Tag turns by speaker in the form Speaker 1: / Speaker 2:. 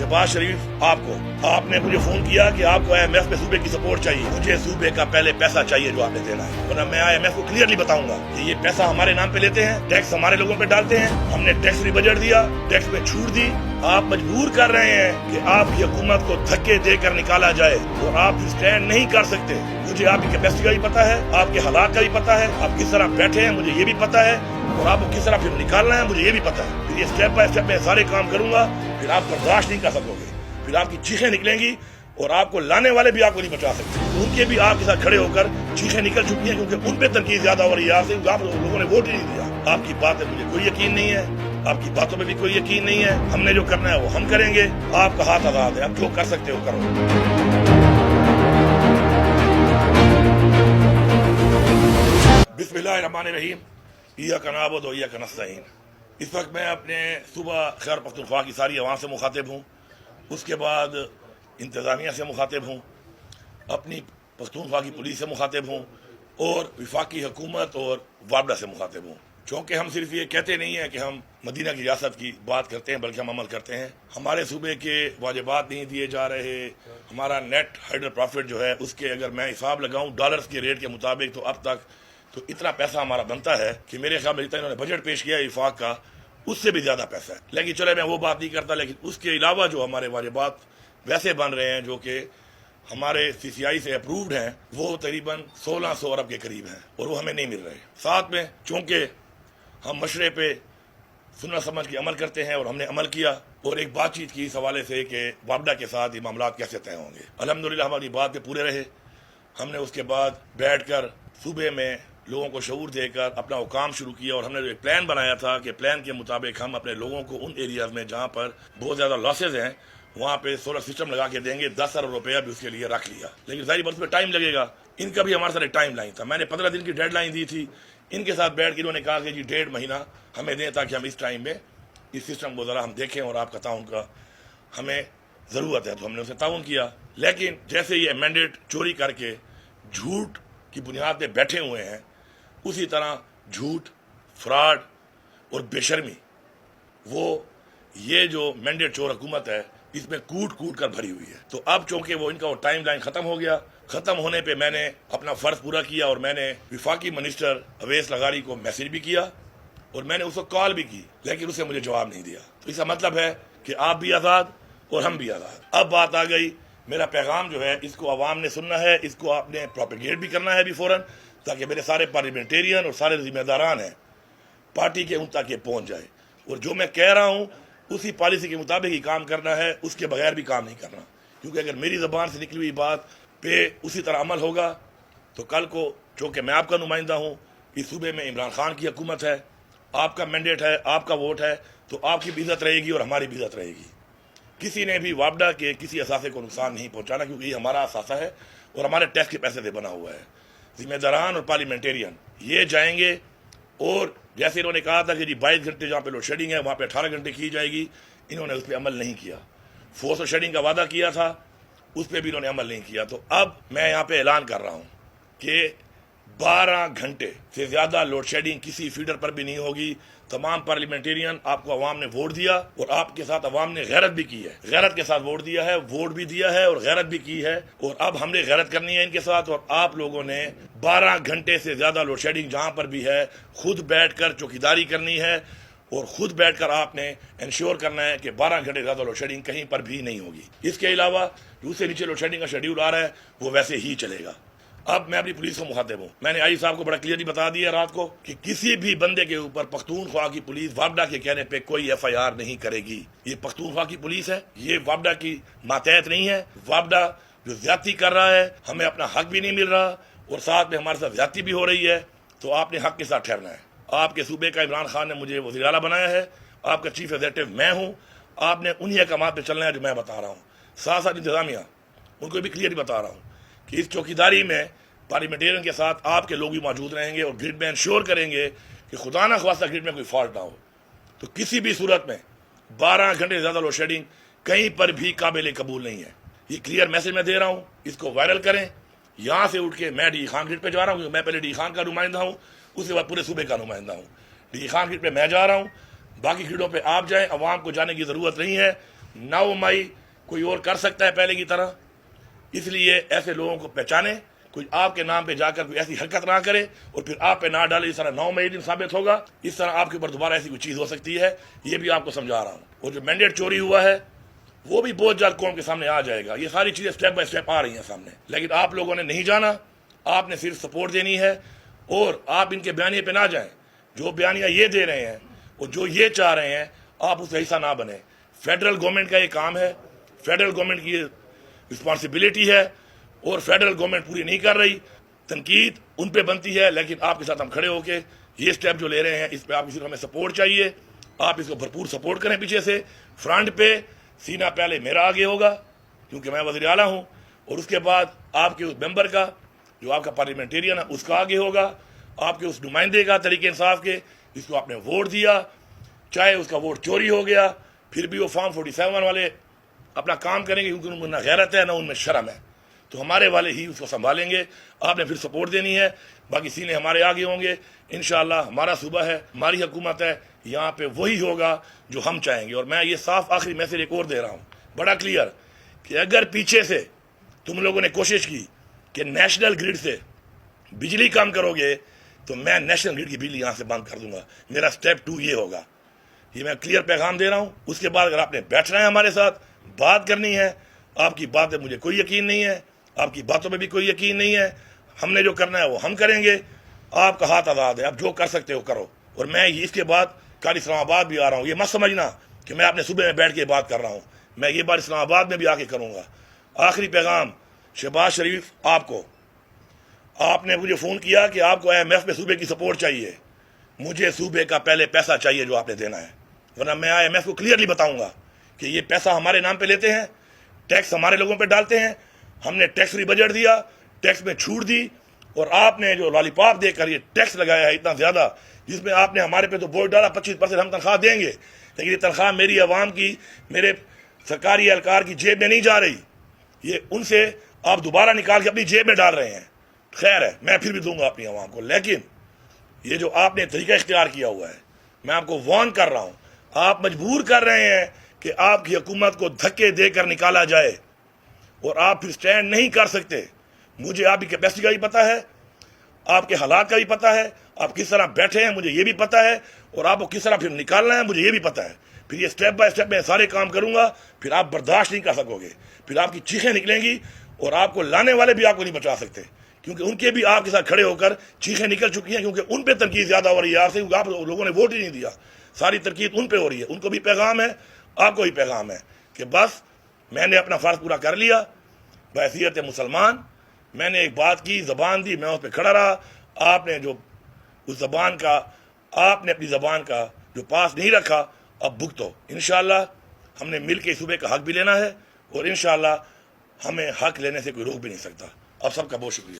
Speaker 1: شہباز شریف، آپ کو۔ آپ نے مجھے فون کیا کہ آپ کو آئی ایم ایف میں صوبے کی سپورٹ چاہیے۔ مجھے صوبے کا پہلے پیسہ چاہیے جو آپ نے دینا ہے۔ ورنہ میں آئی ایم ایف کو کلیئرلی بتاؤں گا کہ یہ پیسہ ہمارے نام پہ لیتے ہیں ٹیکس ہمارے لوگوں پہ ڈالتے ہیں۔ ہم نے ٹیکس بھی بجٹ دیا ٹیکس پہ چھوٹ دی۔ آپ مجبور کر رہے ہیں کہ آپ کی حکومت کو دھکے دے کر نکالا جائے۔ تو آپ اسٹینڈ نہیں کر سکتے۔ مجھے آپ کی کیپیسٹی کا بھی پتا ہے، آپ کے حالات کا بھی پتا ہے۔ آپ کس طرح بیٹھے ہیں، مجھے یہ بھی پتا ہے۔ اور آپ کو کس طرح پھر نکالنا ہے، مجھے یہ بھی پتا ہے۔ یہ اسٹیپ بائی اسٹیپ میں سارے کام کروں گا۔ پھر آپ برداشت نہیں کر سکو گے۔ پھر آپ کی چیخیں نکلیں گی اور آپ کو لانے والے بھی آپ کو نہیں بچا سکتے۔ ان کے بھی آپ کے ساتھ کھڑے ہو کر چیخیں نکل چکی ہیں کیونکہ ان پہ تنقید زیادہ ہو رہی ہے۔ آپ سے لوگوں نے ووٹ ہی نہیں دیا۔ آپ کی بات پہ مجھے کوئی یقین نہیں ہے۔ آپ کی باتوں پہ بھی کوئی یقین نہیں ہے۔ ہم نے جو کرنا ہے وہ ہم کریں گے۔ آپ کا ہاتھ آزاد ہے۔ آپ جو کر سکتے ہو کرو۔ بسم اللہ الرحمن الرحیم۔ یہ کا نابود ہو اس وقت میں اپنے صوبہ خیر پختونخوا کی ساری عوام سے مخاطب ہوں، اس کے بعد انتظامیہ سے مخاطب ہوں، اپنی پختونخوا کی پولیس سے مخاطب ہوں اور وفاقی حکومت اور وابڈا سے مخاطب ہوں۔ چونکہ ہم صرف یہ کہتے نہیں ہیں کہ ہم مدینہ کی ریاست کی بات کرتے ہیں، بلکہ ہم عمل کرتے ہیں۔ ہمارے صوبے کے واجبات نہیں دیے جا رہے، ہمارا نیٹ ہائڈر پرافٹ جو ہے، اس کے اگر میں حساب لگاؤں ڈالرز کے ریٹ کے مطابق تو اب تک تو اتنا پیسہ ہمارا بنتا ہے کہ میرے خیال میں جتنا انہوں نے بجٹ پیش کیا وفاق کا، اس سے بھی زیادہ پیسہ ہے۔ لیکن چلے، میں وہ بات نہیں کرتا، لیکن اس کے علاوہ جو ہمارے واجبات ویسے بن رہے ہیں، جو کہ ہمارے سی سی آئی سے اپرووڈ ہیں، وہ تقریباً سولہ سو ارب کے قریب ہیں اور وہ ہمیں نہیں مل رہے۔ ساتھ میں چونکہ ہم مشرے پہ سننا سمجھ کے عمل کرتے ہیں اور ہم نے عمل کیا، اور ایک بات چیت کی اس حوالے سے کہ وابڈا کے ساتھ یہ معاملات کیسے طے ہوں گے۔ الحمدللہ ہماری بات پہ پورے رہے۔ ہم نے اس کے بعد بیٹھ کر صوبے میں لوگوں کو شعور دے کر اپنا حکام شروع کیا اور ہم نے ایک پلان بنایا تھا کہ پلان کے مطابق ہم اپنے لوگوں کو ان ایریاز میں جہاں پر بہت زیادہ لاسز ہیں، وہاں پہ سولر سسٹم لگا کے دیں گے، دس ارب روپیہ بھی اس کے لیے رکھ لیا۔ لیکن ظاہری برس میں ٹائم لگے گا۔ ان کا بھی ہمارے ساتھ ایک ٹائم لائن تھا۔ میں نے پندرہ دن کی ڈیڈ لائن دی تھی۔ ان کے ساتھ بیٹھ کے انہوں نے کہا کہ جی ڈیڑھ مہینہ ہمیں دیں تاکہ ہم اس ٹائم میں اس سسٹم کو ذرا ہم دیکھیں اور آپ کا تعاون کا ہمیں ضرورت ہے۔ تو ہم نے اسے تعاون کیا۔ لیکن جیسے یہ امینڈیٹ چوری کر کے جھوٹ کی بنیاد پہ بیٹھے ہوئے ہیں اسی طرح جھوٹ، فراڈ اور بے شرمی، وہ یہ جو مینڈیٹ چور حکومت ہے، اس میں کوٹ کوٹ کر بھری ہوئی ہے۔ تو اب چونکہ وہ ان کا وہ ٹائم لائن ختم ہو گیا، ختم ہونے پہ میں نے اپنا فرض پورا کیا اور میں نے وفاقی منسٹر اویس لغاری کو میسج بھی کیا اور میں نے اس کو کال بھی کی، لیکن اس نے مجھے جواب نہیں دیا۔ تو اس کا مطلب ہے کہ آپ بھی آزاد اور ہم بھی آزاد۔ اب بات آ گئی، میرا پیغام جو ہے، اس کو عوام نے سننا ہے، اس کو آپ نے پروپیگیٹ بھی کرنا ہے ابھی فوراً۔ تاکہ میرے سارے پارلیمنٹیرین اور سارے ذمہ داران ہیں، پارٹی کے ان تک یہ پہنچ جائے اور جو میں کہہ رہا ہوں، اسی پالیسی کے مطابق ہی کام کرنا ہے، اس کے بغیر بھی کام نہیں کرنا۔ کیونکہ اگر میری زبان سے نکلی ہوئی بات پہ اسی طرح عمل ہوگا، تو کل کو چونکہ میں آپ کا نمائندہ ہوں، اس صوبے میں عمران خان کی حکومت ہے، آپ کا مینڈیٹ ہے، آپ کا ووٹ ہے، تو آپ کی بھی عزت رہے گی اور ہماری بھی عزت رہے گی۔ کسی نے بھی وابڈا کے کسی اثاثے کو نقصان نہیں پہنچانا، کیونکہ یہ ہمارا اثاثہ ہے اور ہمارے ٹیکس کے پیسے سے بنا ہوا ہے۔ ذمہ داران اور پارلیمنٹیرین یہ جائیں گے اور جیسے انہوں نے کہا تھا کہ جی بائیس گھنٹے جہاں پہ لوڈ شیڈنگ ہے وہاں پہ اٹھارہ گھنٹے کی جائے گی، انہوں نے اس پہ عمل نہیں کیا۔ فورس شیڈنگ کا وعدہ کیا تھا، اس پہ بھی انہوں نے عمل نہیں کیا۔ تو اب میں یہاں پہ اعلان کر رہا ہوں کہ بارہ گھنٹے سے زیادہ لوڈ شیڈنگ کسی فیڈر پر بھی نہیں ہوگی۔ تمام پارلیمنٹیرین آپ کو عوام نے ووٹ دیا اور آپ کے ساتھ عوام نے غیرت بھی کی ہے۔ غیرت کے ساتھ ووٹ دیا ہے، ووٹ بھی دیا ہے اور غیرت بھی کی ہے۔ اور اب ہم نے غیرت کرنی ہے ان کے ساتھ اور آپ لوگوں نے بارہ گھنٹے سے زیادہ لوڈ شیڈنگ جہاں پر بھی ہے، خود بیٹھ کر چوکیداری کرنی ہے اور خود بیٹھ کر آپ نے انشور کرنا ہے کہ بارہ گھنٹے زیادہ لوڈ شیڈنگ کہیں پر بھی نہیں ہوگی۔ اس کے علاوہ دوسرے نیچے لوڈ شیڈنگ کا شیڈیول آ رہا ہے، وہ ویسے ہی چلے گا۔ اب میں اپنی پولیس کو مخاطب ہوں۔ میں نے آئی صاحب کو بڑا کلیئرلی بتا دیا رات کو کہ کسی بھی بندے کے اوپر پختونخوا کی پولیس وابڈا کے کہنے پہ کوئی ایف آئی آر نہیں کرے گی۔ یہ پختونخوا کی پولیس ہے۔ یہ وابڈا کی ماتحت نہیں ہے۔ وابڈا جو زیادتی کر رہا ہے، ہمیں اپنا حق بھی نہیں مل رہا اور ساتھ میں ہمارے ساتھ زیادتی بھی ہو رہی ہے۔ تو آپ نے حق کے ساتھ ٹھہرنا ہے۔ آپ کے صوبے کا عمران خان نے مجھے وزیر اعلیٰ بنایا ہے۔ آپ کا چیف ایگزیکٹو میں ہوں۔ آپ نے انہی احکامات پہ چلنا ہے جو میں بتا رہا ہوں۔ ساتھ ساتھ انتظامیہ، ان کو بھی کلیئرلی بتا رہا ہوں۔ کہ اس چوکیداری میں پارلیمنٹیرین کے ساتھ آپ کے لوگ بھی موجود رہیں گے اور گرڈ میں انشور کریں گے کہ خدا نہ خواصہ گرڈ میں کوئی فالٹ نہ ہو۔ تو کسی بھی صورت میں بارہ گھنٹے سے زیادہ لوڈ شیڈنگ کہیں پر بھی قابل قبول نہیں ہے۔ یہ کلیئر میسج میں دے رہا ہوں۔ اس کو وائرل کریں۔ یہاں سے اٹھ کے میں ڈی خان گرڈ پہ جا رہا ہوں۔ کیونکہ میں پہلے ڈی خان کا نمائندہ ہوں۔ اس کے بعد پورے صوبے کا نمائندہ ہوں۔ ڈی خان گرڈ پہ میں جا رہا ہوں۔ باقی گرڈوں پہ آپ جائیں۔ عوام کو جانے کی ضرورت نہیں ہے۔ نہ وہ مائی کوئی اور کر سکتا ہے پہلے کی طرح۔ اس لیے ایسے لوگوں کو پہچانے، کوئی آپ کے نام پہ جا کر کوئی ایسی حرکت نہ کرے اور پھر آپ پہ نہ ڈالے، اس طرح نو مئی دن ثابت ہوگا۔ اس طرح آپ کے اوپر دوبارہ ایسی کوئی چیز ہو سکتی ہے، یہ بھی آپ کو سمجھا رہا ہوں۔ اور جو مینڈیٹ چوری ہوا ہے، وہ بھی بہت جلد قوم کے سامنے آ جائے گا۔ یہ ساری چیزیں سٹیپ بائی سٹیپ آ رہی ہیں سامنے۔ لیکن آپ لوگوں نے نہیں جانا، آپ نے صرف سپورٹ دینی ہے۔ اور آپ ان کے بیانیے پہ نہ جائیں۔ جو بیانیہ یہ دے رہے ہیں اور جو یہ چاہ رہے ہیں، آپ اس کا حصہ نہ بنے فیڈرل گورنمنٹ کا یہ کام ہے۔ فیڈرل گورنمنٹ کی رسپانسبلٹی ہے اور فیڈرل گورنمنٹ پوری نہیں کر رہی۔ تنقید ان پہ بنتی ہے، لیکن آپ کے ساتھ ہم کھڑے ہو کے یہ سٹیپ جو لے رہے ہیں، اس پہ آپ صرف ہمیں سپورٹ چاہیے۔ آپ اس کو بھرپور سپورٹ کریں پیچھے سے۔ فرنٹ پہ سینہ پہلے میرا آگے ہوگا، کیونکہ میں وزیر اعلیٰ ہوں۔ اور اس کے بعد آپ کے اس ممبر کا، جو آپ کا پارلیمنٹیرین ہے، اس کا آگے ہوگا۔ آپ کے اس نمائندے کا طریقے انصاف کے جس کو آپ نے ووٹ دیا۔ چاہے اس کا ووٹ چوری ہو گیا، پھر بھی وہ فارم فورٹی سیون والے اپنا کام کریں گے کیونکہ ان میں نہ غیرت ہے، نہ ان میں شرم ہے۔ تو ہمارے والے ہی اس کو سنبھالیں گے۔ آپ نے پھر سپورٹ دینی ہے۔ باقی سینے ہمارے آگے ہوں گے۔ انشاءاللہ ہمارا صوبہ ہے، ہماری حکومت ہے۔ یہاں پہ وہی ہوگا جو ہم چاہیں گے۔ اور میں یہ صاف آخری میسج ایک اور دے رہا ہوں۔ بڑا کلیئر کہ اگر پیچھے سے تم لوگوں نے کوشش کی کہ نیشنل گریڈ سے بجلی کام کرو گے، تو میں نیشنل گریڈ کی بجلی یہاں سے بند کر دوں گا۔ میرا سٹیپ ٹو یہ ہوگا۔ یہ میں کلیئر پیغام دے رہا ہوں۔ اس کے بعد اگر آپ نے بیٹھنا ہے ہمارے ساتھ بات کرنی ہے، آپ کی بات مجھے کوئی یقین نہیں ہے، آپ کی باتوں میں بھی کوئی یقین نہیں ہے۔ ہم نے جو کرنا ہے وہ ہم کریں گے۔ آپ کا ہاتھ آزاد ہے، آپ جو کر سکتے ہو کرو۔ اور میں اس کے بعد کل اسلام آباد بھی آ رہا ہوں۔ یہ مت سمجھنا کہ میں اپنے صبح میں بیٹھ کے بات کر رہا ہوں۔ میں یہ بات اسلام آباد میں بھی آ کے کروں گا۔ آخری پیغام، شہباز شریف، آپ کو۔ آپ نے مجھے فون کیا کہ آپ کو ایم ایف میں صوبے کی سپورٹ چاہیے۔ مجھے صوبے کا پہلے پیسہ چاہیے جو آپ نے دینا ہے۔ ورنہ میں آئی ایم ایف کو کلیئرلی بتاؤں گا۔ کہ یہ پیسہ ہمارے نام پہ لیتے ہیں، ٹیکس ہمارے لوگوں پہ ڈالتے ہیں۔ ہم نے ٹیکس فری بجٹ دیا، ٹیکس میں چھوٹ دی اور آپ نے جو لالی پاپ دے کر یہ ٹیکس لگایا ہے اتنا زیادہ، جس میں آپ نے ہمارے پہ تو بورڈ ڈالا، پچیس پرسینٹ ہم تنخواہ دیں گے۔ لیکن یہ تنخواہ میری عوام کی، میرے سرکاری اہلکار کی جیب میں نہیں جا رہی۔ یہ ان سے آپ دوبارہ نکال کے اپنی جیب میں ڈال رہے ہیں۔ خیر ہے، میں پھر بھی دوں گا اپنی عوام کو۔ لیکن یہ جو آپ نے طریقہ اختیار کیا ہوا ہے، میں آپ کو وارن کر رہا ہوں، آپ مجبور کر رہے ہیں کہ آپ کی حکومت کو دھکے دے کر نکالا جائے اور آپ پھر سٹینڈ نہیں کر سکتے۔ مجھے آپ کی کیپیسٹی کا بھی پتا ہے، آپ کے حالات کا بھی پتا ہے، آپ کس طرح بیٹھے ہیں، مجھے یہ بھی پتا ہے اور آپ کو کس طرح پھر نکالنا ہے، مجھے یہ بھی پتا ہے۔ پھر یہ سٹیپ بائی سٹیپ میں سارے کام کروں گا، پھر آپ برداشت نہیں کر سکو گے۔ پھر آپ کی چیخیں نکلیں گی اور آپ کو لانے والے بھی آپ کو نہیں بچا سکتے۔ کیونکہ ان کے بھی آپ کے ساتھ کھڑے ہو کر چیخیں نکل چکی ہیں، کیونکہ ان پہ تنقید زیادہ ہو رہی ہے۔ آپ سے کیونکہ آپ لوگوں نے ووٹ ہی نہیں دیا۔ ساری تنقید ان پہ ہو رہی ہے۔ ان کو بھی پیغام ہے۔ آپ کو بھی پیغام ہے کہ بس میں نے اپنا فرض پورا کر لیا، بحثیت مسلمان، میں نے ایک بات کی، زبان دی، میں اس پہ کھڑا رہا، آپ نے جو اس زبان کا، آپ نے اپنی زبان کا جو پاس نہیں رکھا، اب بھگتو۔ انشاءاللہ ہم نے مل کے صوبے کا حق بھی لینا ہے اور انشاءاللہ ہمیں حق لینے سے کوئی روک بھی نہیں سکتا۔ اب سب کا بہت شکریہ۔